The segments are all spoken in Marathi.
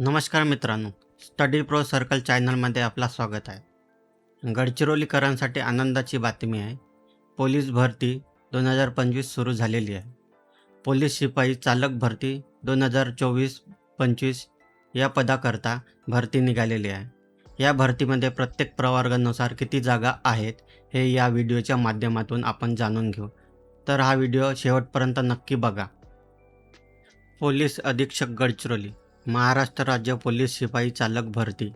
नमस्कार मित्रांनो स्टडी प्रो सर्कल चॅनलमध्ये आपला स्वागत आहे. गडचिरोलीकरांसाठी आनंदाची बातमी आहे. पोलीस भरती दोन हजार पंचवीस सुरू झालेली आहे. पोलीस शिपाई चालक भरती दोन हजार चोवीस पंचवीस या पदाकरता भरती निघालेली आहे. या भरतीमध्ये प्रत्येक प्रवर्गानुसार किती जागा आहेत हे या व्हिडिओच्या माध्यमातून आपण जाणून घेऊ. तर हा व्हिडिओ शेवटपर्यंत नक्की बघा. पोलीस अधीक्षक गडचिरोली. महाराष्ट्र राज्य पोलीस शिपाई चालक भरती.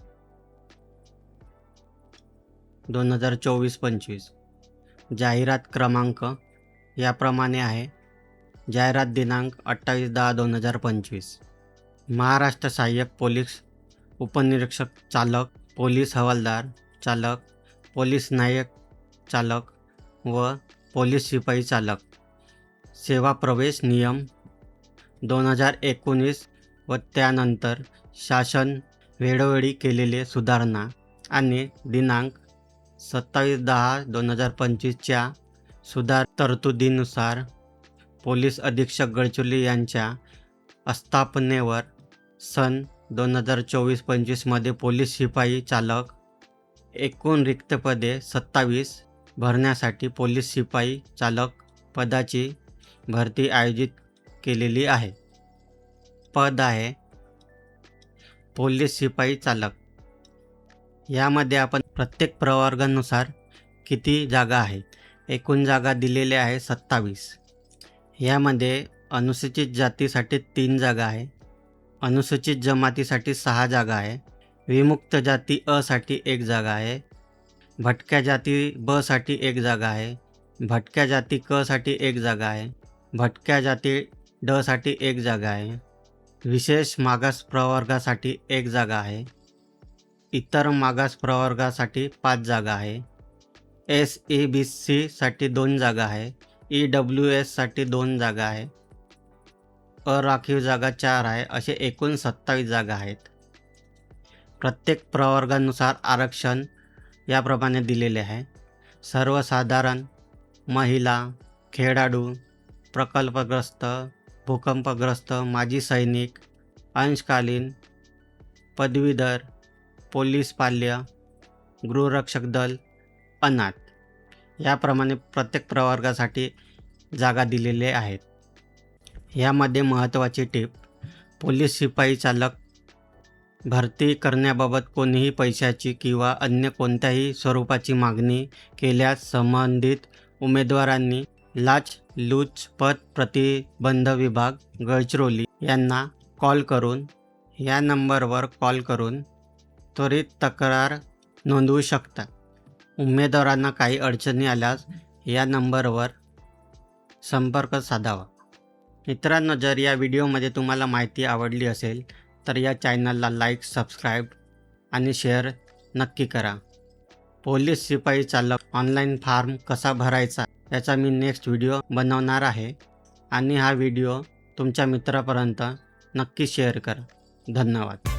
दोन हजार चोवीस पंचवीस. जाहिरात क्रमांक याप्रमाणे आहे. जाहिरात दिनांक अठ्ठावीस दहा दोन हजार पंचवीस. महाराष्ट्र सहाय्यक पोलीस उपनिरीक्षक चालक पोलीस हवालदार चालक पोलीस नायक चालक व पोलीस शिपाई चालक. सेवा प्रवेश नियम दोन हजार एकोणीस व त्यानंतर शासन वेळोवेळी केलेले सुधारणा आणि दिनांक सत्तावीस दहा दोन हजार पंचवीसच्या सुधार तरतुदीनुसार पोलीस अधीक्षक गडचुली यांच्या आस्थापनेवर सन दोन हजार चोवीस पंचवीसमध्ये पोलीस शिपाई चालक एकूण रिक्त पदे सत्तावीस भरण्यासाठी पोलीस शिपाई चालक पदाची भरती आयोजित केलेली आहे. पद आहे पोलीस शिपाई चालक. यामध्ये आपण प्रत्येक प्रवर्गानुसार किती जागा आहेत? एकूण जागा दिलेल्या आहे सत्तावीस. यामध्ये अनुसूचित जातीसाठी तीन जागा आहे. अनुसूचित जमातीसाठी सहा जागा आहे. विमुक्त जाती असाठी एक जागा आहे. भटक्या जाती बसाठी एक जागा आहे. भटक्या जाती क साठी एक जागा आहे. भटक्या जाती ड साठी एक जागा आहे. विशेष मागास प्रवर्गासाठी एक जागा आहे. इतर मागास प्रवर्गासाठी पाच जागा आहे. एस ई बी सीसाठी दोन जागा आहे. ई डब्ल्यू एससाठी दोन जागा आहे. अराखीव जागा चार आहे असे एकूण सत्तावीस जागा आहेत. प्रत्येक प्रवर्गानुसार आरक्षण याप्रमाणे दिलेले आहे. सर्वसाधारण महिला खेळाडू प्रकल्पग्रस्त भूकंपग्रस्त माजी सैनिक अंशकालीन पदवीधर पोलीस पाल्य गृहरक्षक दल अनाथ याप्रमाणे प्रत्येक प्रवर्गासाठी जागा दिलेले आहेत. यामध्ये महत्त्वाची टीप पोलीस शिपाई चालक भरती करण्याबाबत कोणीही पैशाची किंवा अन्य कोणत्याही स्वरूपाची मागणी केल्यास संबंधित उमेदवारांनी लाच लुचपत प्रतिबंध विभाग गडचिरोली यांना कॉल करून या नंबरवर कॉल करून त्वरित तक्रार नोंदवू शकता. उमेदवारांना काही अडचणी आल्यास या नंबरवर संपर्क साधावा. मित्रांनो जर या व्हिडिओमध्ये तुम्हाला माहिती आवडली असेल तर या चॅनलला लाईक सबस्क्राईब आणि शेअर नक्की करा. पोलीस शिपाई चालक ऑनलाईन फॉर्म कसा भरायचा? याचा मी नेक्स्ट व्हिडिओ बनवणार आहे. आणि हा व्हिडिओ तुमच्या मित्रापर्यंत नक्की शेअर करा. धन्यवाद.